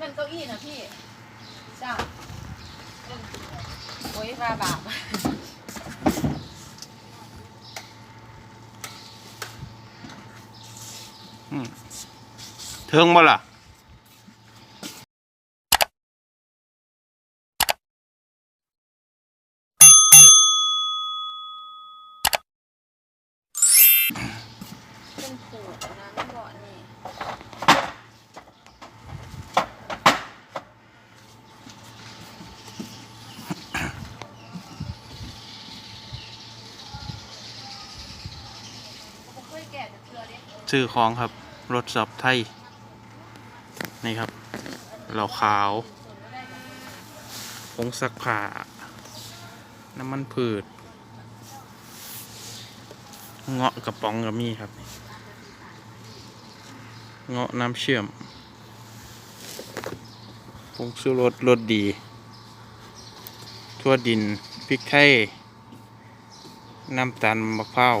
นั่นเก้าอี้นะพี่จ้าเรื่องจริงเลยโอ้ยว่าบาปเทิงบ่ล่ะเป็นผูกนะไม่บอกนี่ ผมเคยแกะแต่เกลือเด็ก ซื้อของครับ รถสอบไทย นี่ครับ เหล่าขาวผงซักผ้าน้ำมันพืช เงาะกระป๋องก็มีครับ เงาะน้ำเชื่อมผงชูรสรสดีทั่วดินพริกไทยน้ำตาลมะพร้าว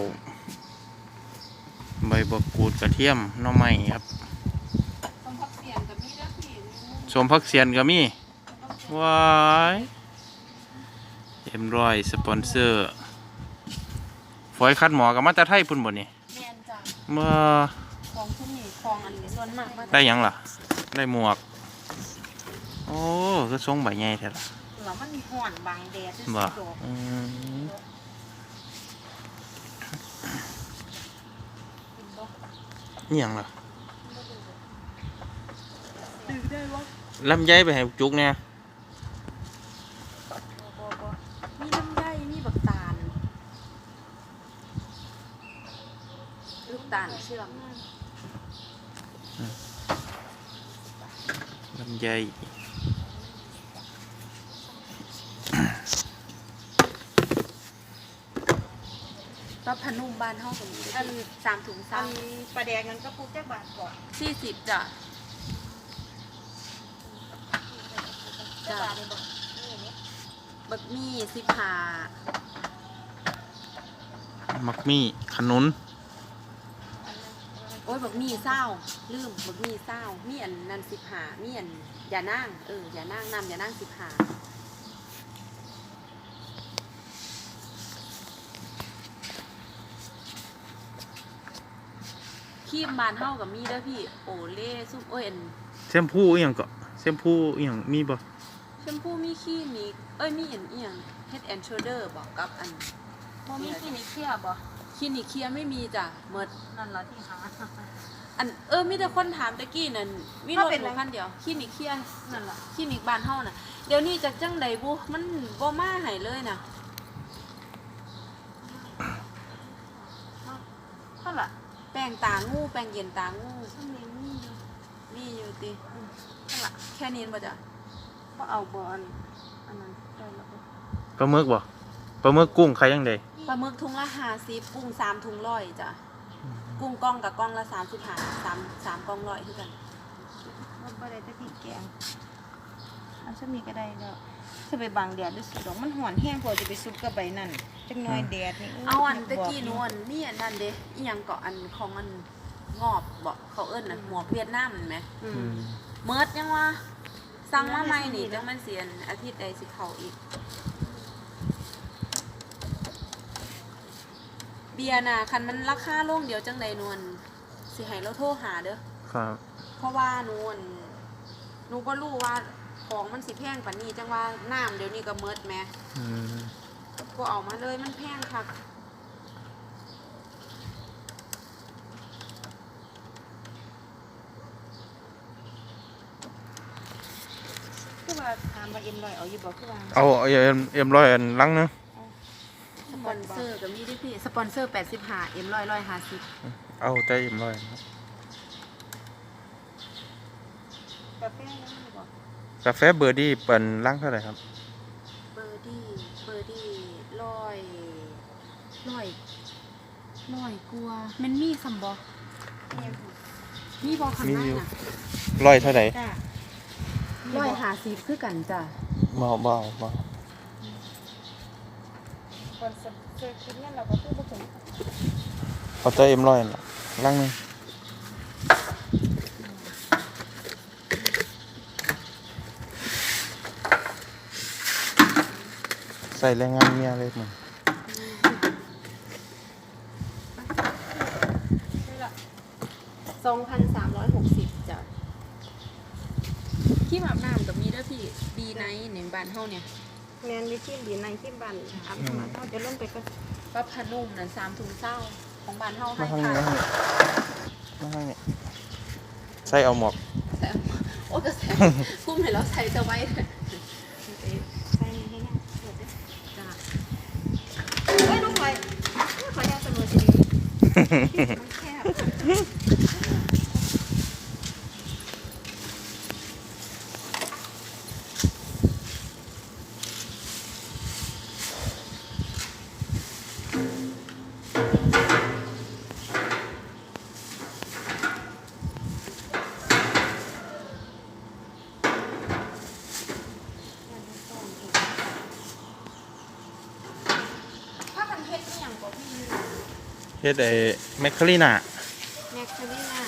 ใบบักกูดกระเทียมหน้อไม้ครับสมพักเสียงกับมีแล้วพี่สมพักเสียนก็มีว้ายเอ็มรอยสปอนเซอร์ฝอยคัดหมอกับมาแตาไทยพุ่นบ่นี่แมนจ้ะเมื่อของทุกนี่ของอันนี้ส่วนมากมาได้หยังล่ะ ได้หมวก โอ้ก็ทรงใบใหญ่แท้ล่ะเหรอมันมีห่อนบางแดดด้วยบ่สิโดดอืมกิน นี่หยังล่ะซื้อได้วะ ลำไยไปให้จุ กเนี่ยบ่บ่บ่มีน้ำได้มีบักตาลลูกตาลเชื่อมลำไยก็พนุ่มบ้านเฮาตรงนี้อันสามถุงอัสานมปลาแดงนั้นก็ปลูกจากบาทก่อนสี่สิบจ้ะจากบาทเลยบอกนี่นี่บักมี่สิบห้ามักมี่ขนุนโอ้ยบักมี่เศร้าลืมบักมี่เศร้ามีอันนันสิบห้ามีอันอย่านั่งเอออย่านั่งนำอย่านั่งสิบห้า ขีมบานเฮากับมีเด้อพี่โอเล่ซุปโอ้ยอันเซมพูอีหยังก็เซมพูอีหยังมีบ่แชมพูมีขี้นิกเอ้ยมีอันเอียง Head and Shoulder บอกกับอันบ่มีที่นี่เคลียร์บ่คลินิกเคลียร์ไม่มีจ้ะเมิดนั่นเหรอที่หา อันเออมีแต่คนถามตะกี้นั่นมีรเขาถเป็นหไรนูคันเดียวคลินิกเคลียร์นั่นเหรอคลินิกบ้านเฮาน่ะเดี๋ยวนี้จากจังใดบุมันบ่มาให้เลยน่ะ เท่าไหร่ แป้ งตางูแป้งเย็นตางูช่วงนี้มีอยู่มีอยู่ตินั่นล่ะแค่นี้บ่จ้ะก็เอาบอลอันนั้นได้แล้วบ่ปลาหมึกบ่ปลาหมึกกุ้งใครยังไดปลาหมึกถุงละ50กุ้งสามถุงร้อยจ้ะกุ้งกล้องกับกล้องละ35 3 3กล้องร้อยคือกันมันบ่ได้แต่พริกแกงเอาซะมีก็ได้แล้วถ้าไปบังแดดด้วยสิดอกมันห่อนแห้งพอจะไปซุปกับใบนั่น จักหน่อยแดดนี่เอาอันตะกี้นวลมีอันนั้นเด้อีหยังเกาะอันของอันงอบบ่เขาเอิ้นน่ะหมวกเวียดนามเห็นไหมอือืมมเมิดยังวะสั่งมาใหม่นี่จังมันเสียนอาทิตย์ใดสิเข้าอีก เบียร์น่ะคันมันราคาลงเดียวจังใดนวลสิให้เราโทรหาเด้อ ครับเพราะว่านวลหนูก็รู้ว่าของมันสิแพงปานนี้จังว่าน้ำเดี๋ยวนี้ก็เมิดแหมอืม ก็เอามาเลยมันแพงคักคือว่าถามว่าเอ็มลอยเอาอยู่บ่คือว่าเอาเอาเอ็มเอ็มร้อยอันลังเนึงสปอนเซอร์ก็มีด้วยพี่สปอนเซอร์85 M 100 150เอาแต่เอ็มร้อยกาแฟยังมีบ่กาแฟเบอร์ดี้เปิ่นลังเท่าไหร่ครับ ลอยลอยกลัวามันมีสำบอมีบอข้างล่น่ะร้อยเท่าไหร่จ้ร้อยหาสิบคือกันจ้ะเบาเบาเบาเอาใจเอ็มร้อยน่ะลังนึงใส่แรงงานเมียเลยมั้ง สองพันสามร้อยหกสิบจ้ะขี้หมาบน้ำกับมีเด้อพี่บีไนท์ในบ้านเฮาเนี่ยแมนวิธีดีในที่บ้านอาบน้ำเขาจะลงไปก็ป้าพนุ่มนั่นสามถุงเศร้าของบ้านเฮามาให้ทางนี้ค่ะมาทางนี้มาทางนี้ใส่เอาหมอกแต่โอ้กระแสกุ้มให้เราใส่จะไว้เลยใส่ในให้เนี่ยเปิดเด้อจ้ะเฮ้ยน้องพลอยขอแยกเสมอสิดีมันแคบ ผ้ากันเพชรนี่อย่างกับพี่ เฮ็ดไอ้แมคคารีน่าแม็กซ์นี่น่ะ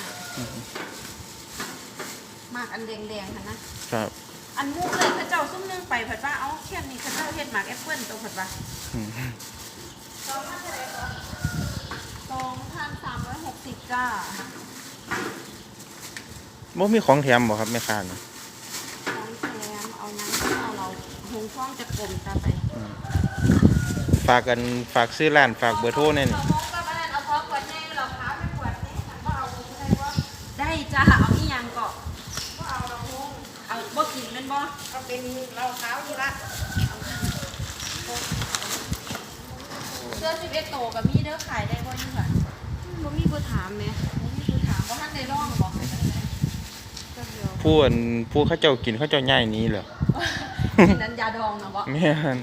มากอันแดงๆค่ะนะครับ อันมุกเลยพระเจ้าซุ่มนึงไปผัดว่าเอ้าเทียนนี้พระเจ้าเฮ็ดหมากแอปเปิ้ลตัวผัดว่าอืมสองพันเท่าไหร่ก่อนสองพันสามร้อยหกสิบจ้าบ่มีของแถมบ่ครับแม่ค้านี่น้องแชมเอาน้ำเอาเราหงฟ้องจะกลมตาไป ฝากกันฝากซื้อร้านฝากเบอร์โทรแน่นี่เอาหงกับอันนั้น จ้าเอาอีหยังเกาะก็เอาเราพงเอาบ่กินเป็นบ่ก็เป็นเราเท้าอยู่ละเสื้อสิบเอ็ดโตกับมีเด้อขายได้บ่อยู่ค่ะบ่มีเบอร์ถามแหม่บ่มีคือถามว่าท่านได้ร่องบ่ก็เดียวผู้อันผู้เขาเจ้ากินเขาเจ้าย่ายหนี้เหรอกินนั้นยาดองนะบ่แม่น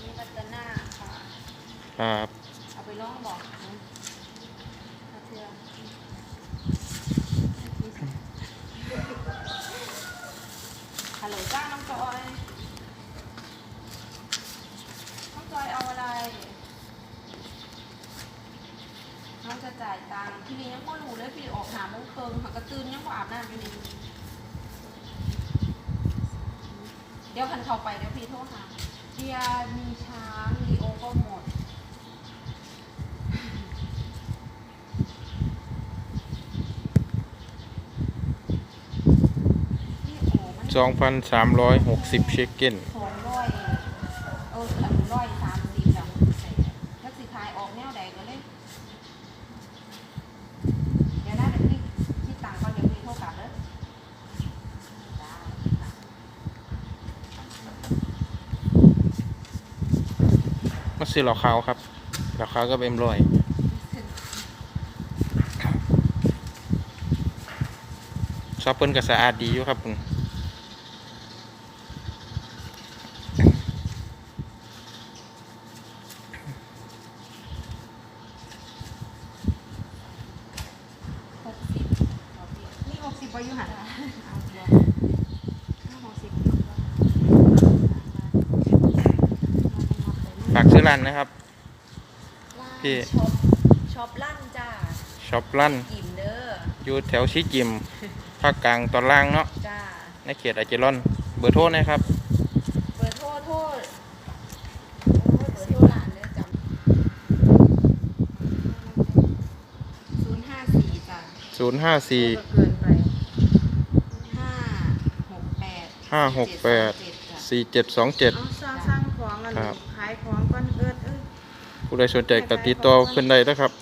มีรัตนาค่ะ ครับเอาไปร่องบ่นะถ้าเชื่อฮัลโหลจ้าน้องจอย น้องจอยเอาอะไร น้องจะจ่ายตังค์พี่นี่ยังไม่รู้เลยพี่ออกหาโมงเคิงหักกระตือนยังไม่อาบน้ำอยู่นี่เดี๋ยวคันเข้าไปเดี๋ยวพี่โทรหาเบียร์มีช้างลีโอก็หมด นี่ โอ้มัน2,360เชคเก้นสองร้อยเออถึงร้อยสามสิบแล้วแล้วสิขายออกแนวใดก็เลยเดี๋ยวนะเดี๋ยวพี่คิดตังค์ก่อนเดี๋ยวพี่โทรกลับเด้อจ้ามาซื้อเหล้าขาวครับเหล้าขาวก็เป็นร้อยชอบเพิ่นก็สะอาดดีอยู่ครับผม หกสิบ นี่หกสิ บบ่อยู่หันเอาเดี๋ยวนี่หกสิบฝากซื้อร้านนะครับ พี่ ช็อปช็อปลั่นจ้าช็อปลั่นอิ่มเด้ออยู่แถวชิจิมภาคกลางตอนล่างเนาะจ้าในเขตอาเจรอน เบอร์โทรนะครับ เบอร์โทษโทษโอ้ยเบอร์โทษหลานเด้อจำศูนย์ห้าสี่จ้ะ054ก็เกินไปห้าหกแปด ห้าหกแปดเจ็สองเจ็ดจ้ะ4727เอาสร้างสร้างของอันครับ ขายของก่อนเอิดเอ้ยผู้ใดสนใจก็ติดต่อเพิ่นได้นะครับ